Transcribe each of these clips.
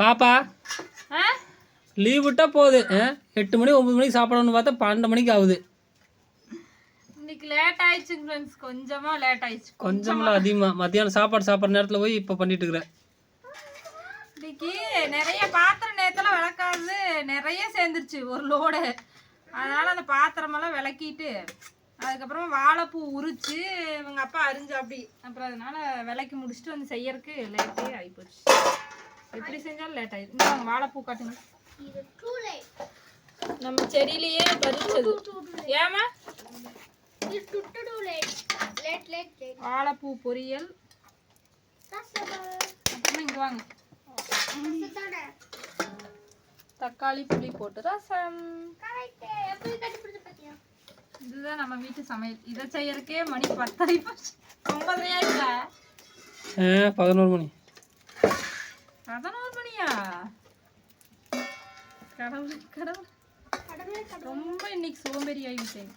பாப்பா லீவ் விட்டா போகுது? எட்டு மணி ஒன்பது மணிக்கு சாப்பிடணும்னு பார்த்தா பன்னெண்டு மணிக்கு ஆகுது. இன்னைக்கு லேட் ஆயிடுச்சு ஃப்ரெண்ட்ஸ் கொஞ்சமா லேட் ஆயிடுச்சு. கொஞ்சமெல்லாம் அதிகமாக மத்தியானம் சாப்பாடு சாப்பிட்ற நேரத்தில் போய் இப்போ பண்ணிட்டு இருக்கிறேன் இன்னைக்கு நிறைய பாத்திரம் நேரத்தில் விளக்காது. நிறைய சேர்ந்துருச்சு ஒரு லோடு அதனால அந்த பாத்திரமெல்லாம் விளக்கிட்டு அதுக்கப்புறம் வாழைப்பூ உரிச்சு இவங்க அப்பா அரிஞ்சு அப்படி அப்புறம் அதனால விளக்கி முடிச்சுட்டு வந்து செய்யறதுக்கு லேட்டே ஆகிப்போச்சு எப்படி செஞ்சாலும் லேட் ஆயிடுச்சு வாழைப்பூ காட்டுங்க. நம்ம செடியிலேயே பறிச்சது. ஏமா வாழைப்பூ பொரியல். அப்புறமா இங்க வாங்க. தக்காளி புளி போட்டு ரசம். இதுதான் நம்ம வீட்டு சமையல். இதை செய்யறதுக்கே மணி பத்தாயி போச்சு. இல்லை ஆயிடுச்சா பதினோரு மணி. பதினோரு மணியா கடவுள் கடவுள். ரொம்ப இன்னைக்கு சோம்பேறி ஆகிவிட்டேன்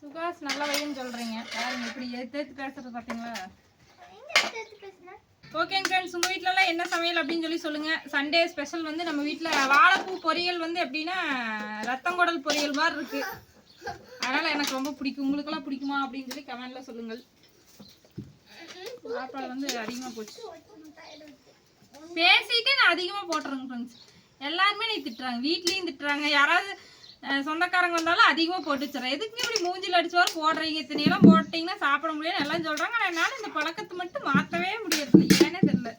சுகாஸ் நல்ல வையன்னு சொல்றீங்க. பாருங்க இப்படி எடுத்து எடுத்து பேசுறது பாத்தீங்களா? ஓகே ஃப்ரெண்ட்ஸ் உங்கள் வீட்டிலலாம் என்ன சமையல் அப்படின்னு சொல்லி சொல்லுங்கள் சண்டே ஸ்பெஷல் வந்து நம்ம வீட்டில் வாழைப்பூ பொரியல் வந்து எப்படின்னா ரத்தங்குடல் பொரியல் மாதிரி இருக்குது அதனால் எனக்கு ரொம்ப பிடிக்கும். உங்களுக்கெல்லாம் பிடிக்குமா அப்படின்னு சொல்லி கமெண்டில் சொல்லுங்கள். சாப்பாடு வந்து அதிகமாக போச்சு. பேசிட்டு நான் அதிகமாக போட்டுறேங்க ஃப்ரெண்ட்ஸ் எல்லாருமே நீ திட்டுறாங்க. வீட்லேயும் திட்டுறாங்க. யாராவது சொந்தக்காரங்க வந்தாலும் அதிகமாக போட்டு வச்சுறேன் எதுக்கு இப்படி மூஞ்சில் அடிச்சுவார் போடுறீங்க? இத்தனையெல்லாம் போட்டிங்கன்னா சாப்பிட முடியாதுன்னு எல்லாம் சொல்கிறாங்க ஆனால் என்னால் இந்த பழக்கத்தை மட்டும் மாற்றவே முடியறதில்ல. ஏனே தெரியல.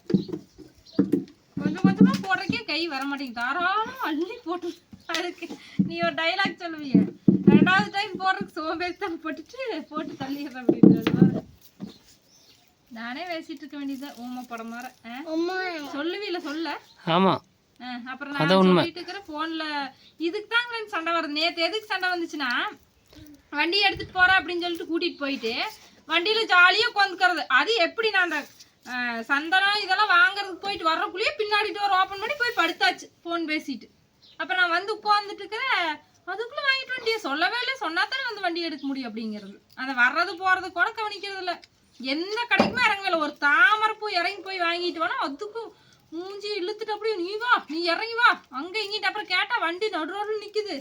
கொஞ்சம் கொஞ்சமாக போடுறக்கே கை வர மாட்டேங்குது. தாராளம் அள்ளி போட்டு அதுக்கு நீ ஒரு டைலாக் சொல்லுவீங்க ரெண்டாவது டைம் போடுறதுக்கு சோம்பேறித்தான் போட்டுட்டு போட்டு தள்ளிடுறேன் அப்படின்றது நானே பேசிட்டு இருக்க வேண்டியது ஊமை படம் மாதிரி. சொல்லுவீல சொல்ல. ஆமாம் ஆ, அப்புறம் நான் சொல்லிட்டு இருக்கிறேன் போன்ல இதுக்கு தான் friends சண்டை வருது. நேத்து எதுக்கு சண்டை வந்துச்சுன்னா வண்டி எடுத்துட்டு போறேன் அப்படின்னு சொல்லிட்டு கூட்டிட்டு போயிட்டு வண்டியில ஜாலியா உட்காந்துக்கிறது அது எப்படி நான் அந்த சந்தனம் இதெல்லாம் வாங்குறதுக்கு போயிட்டு வர்றக்குள்ளேயே பின்னாடி டோர் ஓப்பன் பண்ணி போய் படுத்தாச்சு ஃபோன் பேசிட்டு. அப்ப நான் வந்து உட்காந்துட்டு இருக்கிறேன் அதுக்குள்ள வாங்கிட்டு வண்டியை சொல்லவே இல்லை. சொன்னா தானே வந்து வண்டி எடுக்க முடியும் அப்படிங்கிறது. அந்த வர்றது போறது கூட கவனிக்கிறது இல்ல எந்த கடைக்குமே இறங்கவில்லை ஒரு தாமரை பூ இறங்கி போய் வாங்கிட்டு வேணா அதுக்கும் மூஞ்சி இழுத்துட்டு அப்படியே நீ வா நீ இறங்கி வா. அங்கே இங்கிட்டு அப்புறம் கேட்டால் வண்டி நடு ரோட்ல நிக்குது.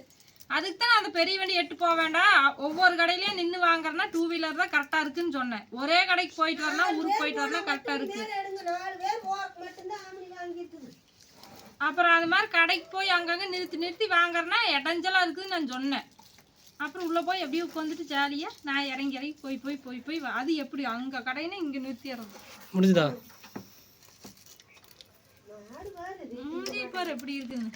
அதுக்கு தான் அந்த பெரிய வண்டி எட்டு போக வேண்டாம். ஒவ்வொரு கடையிலையும் நின்று வாங்குறேன்னா டூ வீலர் தான் கரெக்டாக இருக்குன்னு சொன்னேன். ஒரே கடைக்கு போயிட்டு வரலாம் ஊருக்கு போயிட்டு வரலாம் கரெக்டாக இருக்கு. அப்புறம் அது மாதிரி கடைக்கு போய் அங்கங்கே நிறுத்தி நிறுத்தி வாங்குறேன்னா இடைஞ்சலாக இருக்குதுன்னு நான் சொன்னேன். அப்புறம் உள்ள போய் அப்படியே உட்காந்துட்டு ஜாலியா நான் இறங்கி இறங்கி போய் போய் போய் போய் அது எப்படி? அங்க கடையினா இங்க நிறுத்திடுறது. முடிஞ்சுதா? பாரு எப்படி இருக்குன்னு.